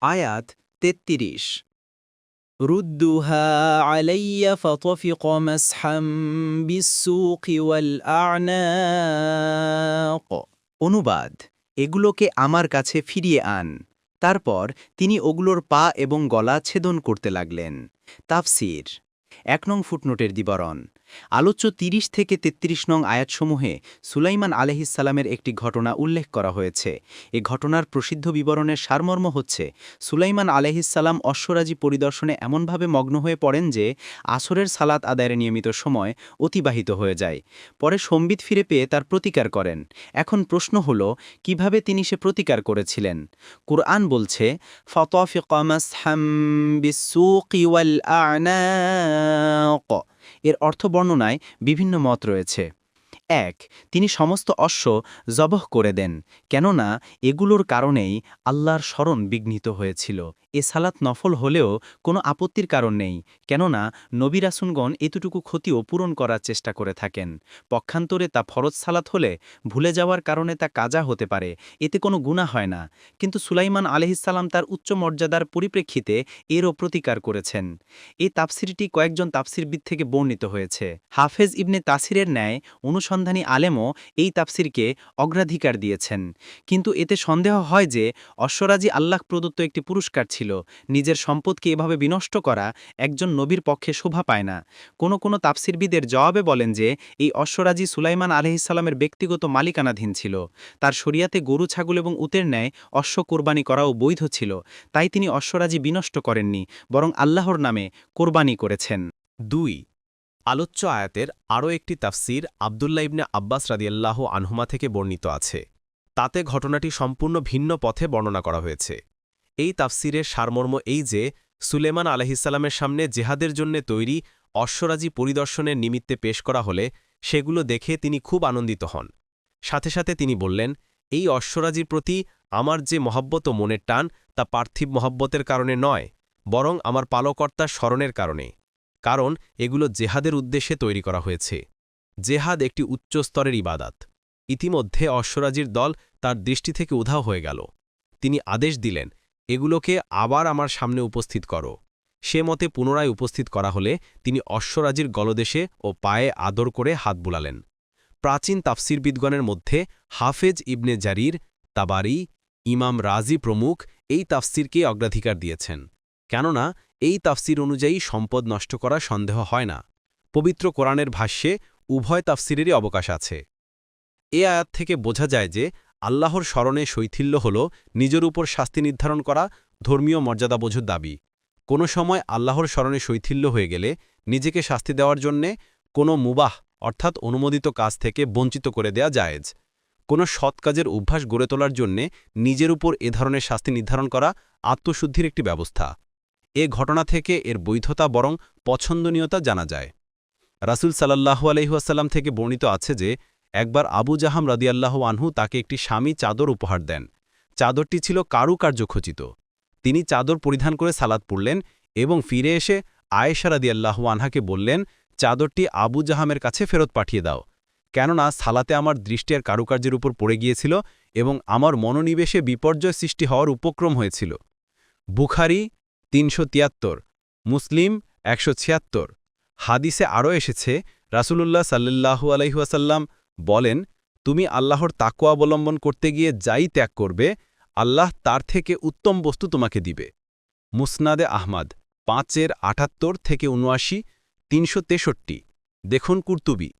আয়াত তেত্রিশ। আলাইয়া অনুবাদ, এগুলোকে আমার কাছে ফিরিয়ে আন। তারপর তিনি ওগুলোর পা এবং গলা ছেদন করতে লাগলেন। তাফসির, এক নং ফুটনোটের বিবরণ। আলোচ্য ৩০ থেকে ৩৩ নং আয়াতসমূহে সুলাইমান আলহিসাল্লামের একটি ঘটনা উল্লেখ করা হয়েছে। এ ঘটনার প্রসিদ্ধ বিবরণের সারমর্ম হচ্ছে, সুলাইমান আলহিসাল্লাম অশ্বরাজি পরিদর্শনে এমনভাবে মগ্ন হয়ে পড়েন যে, আসরের সালাত আদায়ের নিয়মিত সময় অতিবাহিত হয়ে যায়। পরে সম্বিত ফিরে পেয়ে তার প্রতিকার করেন। এখন প্রশ্ন হল, কীভাবে তিনি সে প্রতিকার করেছিলেন? কুরআন বলছে ফতফিকামাসহাম বিসুকি ওয়াল আ'নাক। এর অর্থ বর্ণনায় বিভিন্ন মত রয়েছে। এক, তিনি সমস্ত অশ্ব জবহ করে দেন, কেননা এগুলোর কারণেই আল্লাহর স্মরণ বিঘ্নিত হয়েছিল। এ সালাত নফল হলেও কোনো আপত্তির কারণ নেই, কেননা নবিরাসুনগণ এতটুকু ক্ষতিও পূরণ করার চেষ্টা করে থাকেন। পক্ষান্তরে তা ফরজ সালাত হলে ভুলে যাওয়ার কারণে তা কাজা হতে পারে, এতে কোনো গুণা হয় না। কিন্তু সুলাইমান আলহিসাল্লাম তার উচ্চ মর্যাদার পরিপ্রেক্ষিতে এরও প্রতিকার করেছেন। এই তাফসিরটি কয়েকজন তাফসিরবিদ থেকে বর্ণিত হয়েছে। হাফেজ ইবনে তাসিরের ন্যায় অনুসন্ধানী আলেমও এই তাফসিরকে অগ্রাধিকার দিয়েছেন। কিন্তু এতে সন্দেহ হয় যে অশ্বরাজি আল্লাহ প্রদত্ত একটি পুরস্কার ছিল। নিজের সম্পদকে এভাবে বিনষ্ট করা একজন নবীর পক্ষে শোভা পায় না। কোনো কোনো তাফসিরবিদের জবাবে বলেন যে এই অশ্বরাজি সুলাইমান আলহিসাল্লামের ব্যক্তিগত মালিকানাধীন ছিল। তার শরিয়াতে গরু, ছাগল এবং উতের ন্যায় অশ্ব কোরবানি করাও বৈধ ছিল। তাই তিনি অশ্বরাজি বিনষ্ট করেননি, বরং আল্লাহর নামে কোরবানি করেছেন। দুই আলোচ্য আয়াতের আরও একটি তাফসির আবদুল্লা ইবনে আব্বাস রাদিয়াল্লাহ আনহুমা থেকে বর্ণিত আছে। তাতে ঘটনাটি সম্পূর্ণ ভিন্ন পথে বর্ণনা করা হয়েছে। এই তাফসিরের সারমর্ম এই যে, সুলেমান আলহিসাল্লামের সামনে জেহাদের জন্য তৈরি অশ্বরাজি পরিদর্শনের নিমিত্তে পেশ করা হলে সেগুলো দেখে তিনি খুব আনন্দিত হন। সাথে সাথে তিনি বললেন, এই অশ্বরাজির প্রতি আমার যে মহব্বত মনের টান তা পার্থিব মহব্বতের কারণে নয়, বরং আমার পালকর্তার স্মরণের কারণে। কারণ এগুলো জেহাদের উদ্দেশ্যে তৈরি করা হয়েছে। জেহাদ একটি উচ্চ স্তরের ইবাদাত। ইতিমধ্যে অশ্বরাজির দল তার দৃষ্টি থেকে উধাও হয়ে গেল। তিনি আদেশ দিলেন, এগুলোকে আবার আমার সামনে উপস্থিত করো। সে মতে পুনরায় উপস্থিত করা হলে তিনি অশ্বরাজির গলদেশে ও পায়ে আদর করে হাত বুলালেন। প্রাচীন তাফসিরবিদগণের মধ্যে হাফেজ ইবনে জারির, তাবারি, ইমাম রাজি প্রমুখ এই তাফসিরকে অগ্রাধিকার দিয়েছেন। কেননা এই তাফসির অনুযায়ী সম্পদ নষ্ট করা সন্দেহ হয় না। পবিত্র কোরআনের ভাষ্যে উভয় তাফসিরেরই অবকাশ আছে। এ আয়াত থেকে বোঝা যায় যে আল্লাহর স্মরণে শৈথিল্য হল নিজের উপর শাস্তি নির্ধারণ করা ধর্মীয় মর্যাদাবোঝর দাবি। কোনো সময় আল্লাহর স্মরণে শৈথিল্য হয়ে গেলে নিজেকে শাস্তি দেওয়ার জন্যে কোনো মুবাহ অর্থাৎ অনুমোদিত কাজ থেকে বঞ্চিত করে দেয়া জায়েজ। কোনো সৎ কাজের অভ্যাস গড়ে তোলার জন্যে নিজের উপর এ ধরনের শাস্তি নির্ধারণ করা আত্মশুদ্ধির একটি ব্যবস্থা। এ ঘটনা থেকে এর বৈধতা বরং পছন্দনীয়তা জানা যায়। রাসুল সাল্লাহু আলহিহাসাল্লাম থেকে বর্ণিত আছে যে, একবার আবু জাহাম রাদিয়াল্লাহ আনহু তাকে একটি স্বামী চাদর উপহার দেন। চাদরটি ছিল কারুকার্যখচিত তিনি চাদর পরিধান করে সালাদ পড়লেন এবং ফিরে এসে আয়েশা রাদিয়াল্লাহু আনহাকে বললেন, চাদরটি আবু জাহামের কাছে ফেরত পাঠিয়ে দাও। কেননা সালাতে আমার দৃষ্টি আর কারুকার্যের উপর পড়ে গিয়েছিল এবং আমার মনোনিবেশে বিপর্যয় সৃষ্টি হওয়ার উপক্রম হয়েছিল। বুখারি তিনশো তিয়াত্তর, মুসলিম একশো ছিয়াত্তর। হাদিসে আরও এসেছে, রাসুলুল্লাহ সাল্লাহু আলহিহাসাল্লাম বলেন, তুমি আল্লাহর তাকুয়া অবলম্বন করতে গিয়ে যাই ত্যাগ করবে, আল্লাহ তার থেকে উত্তম বস্তু তোমাকে দিবে। মুসনাদে আহমাদ, পাঁচের আটাত্তর থেকে উনআশি তিনশো দেখুন কুর্তুবি।